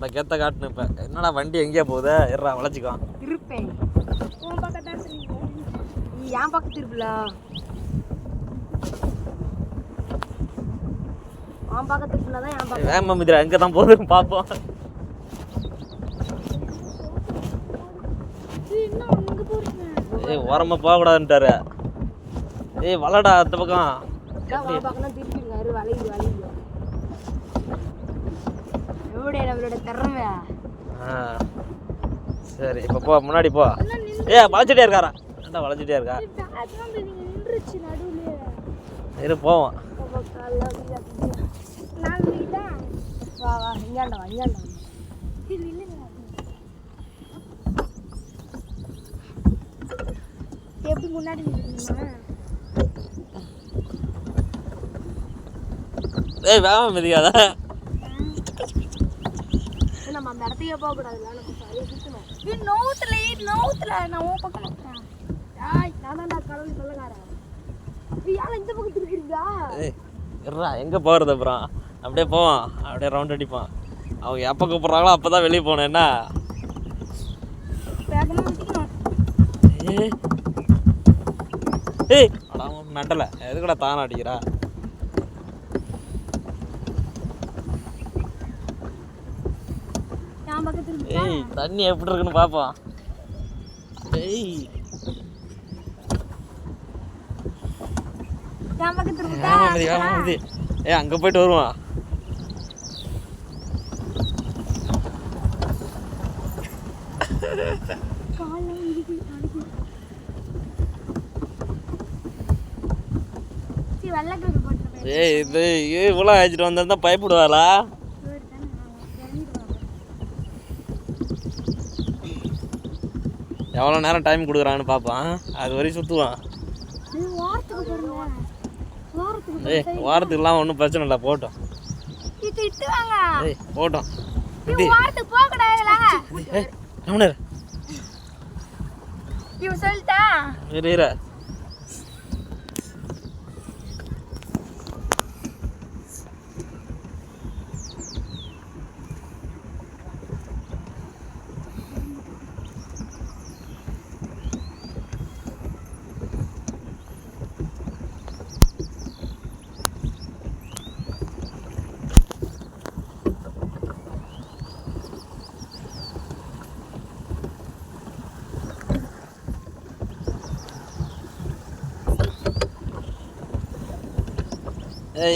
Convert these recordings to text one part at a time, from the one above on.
இந்த கெத்த காட்டுன்னு இப்போ. என்னடா வண்டி எங்கேயா போகுது? இருறா வளைச்சிக்கோ. இருப்பேன். உன் பக்கம் தான் சரி நீ என் பக்கம் திருப்பல உன் பக்கம் திருப்பினா தான் என் பக்கம் மிதிரா எங்கே தான் போகுதுன்னு பார்ப்போம் ஏய் ஓரமாக போகக்கூடாதுன்ட்டாரு. ஏய் வளடா அந்த பக்கம். எப்படி நம்மளோட திறமை. சரி இப்போ போ முன்னாடி போ. ஏ வளைச்சிட்டே இருக்காரா? ஏன்டா வளைச்சிட்டே இருக்கா? இரு போவோம். வா வா இங்காண்டா வா இங்காண்டா. எப்படி முன்னாடி ஏய் வேகமா மிதிக்காத. நம்ம அந்த இடத்துக்கே போகக்கூடாதுல்ல நம்ம சரியாக சுற்றணும் இது நோத்துல நோத்துல நான் உன் பக்கம் நிற்கிறேன் ஆய் நான் தான் கடவுள் சொல்லக்காரன். இது யாரும் இந்த பக்கம் திருக்கிறீங்களா ஏய் இருடா எங்கே போகிறது அப்புறம் அப்படியே போவோம் அப்படியே ரவுண்ட் அடிப்போம் அவங்க எப்போ கூப்பிட்றாங்களோ அப்போ தான் வெளியே போகணும். என்ன? ஏய். நட்டலை எதுக்கூட தானே அடிக்கிறா என் பக்கம் திரும்பி ஏய் தண்ணி எப்படி இருக்குன்னு பார்ப்போம் ஏய். ஏய் அங்கே போயிட்டு வருவான் ஏய் இது இவ்வளோ அழைச்சிட்டு வந்திருந்தா பயப்படுவாளா? எவ்வளோ நேரம் டைம் கொடுக்குறான்னு பார்ப்பான் அது வரையும் சுற்றுவான் ஏய் வாரத்துக்குலாம் ஒன்றும் பிரச்சனை இல்லை போட்டோம். ஏய் போட்டோம். இவன் சொல்லிட்டா இரு.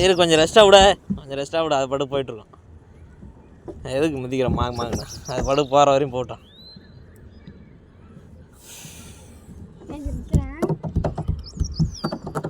இரு கொஞ்சம் ரெஸ்ட்டாக விட. கொஞ்சம் ரெஸ்ட்டாக விட அது படுத்து போயிட்டுருக்கோம் எதுக்கு மிதிக்கிறோம் மாங்க மாங்கண்ணா அது படுத்து போகிற வரையும் போட்டோம்